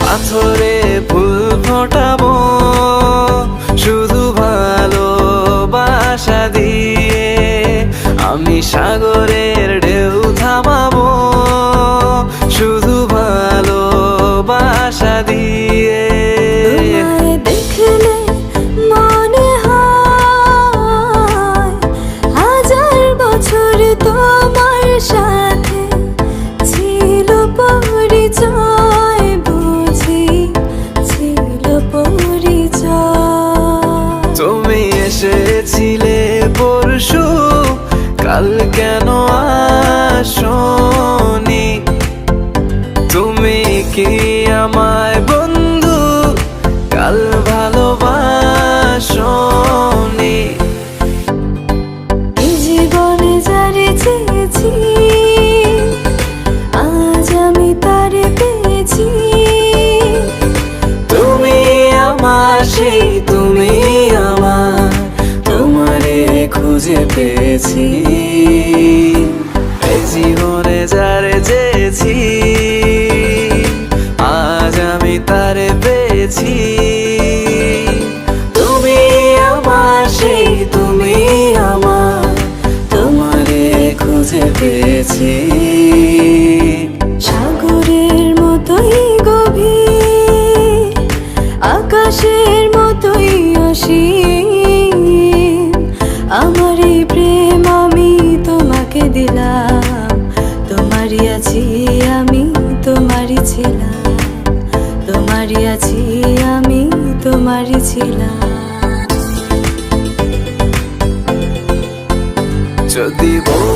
পাথরে ভালোবাসনি। এই তুমি আমার সেই তুমি আমার তোমারে খুঁজে পেয়েছি। এই জীবনে যারে আছি আমি তোমারই ছিলাম তোমারই আছি আমি তোমারই ছিলাম যদি বল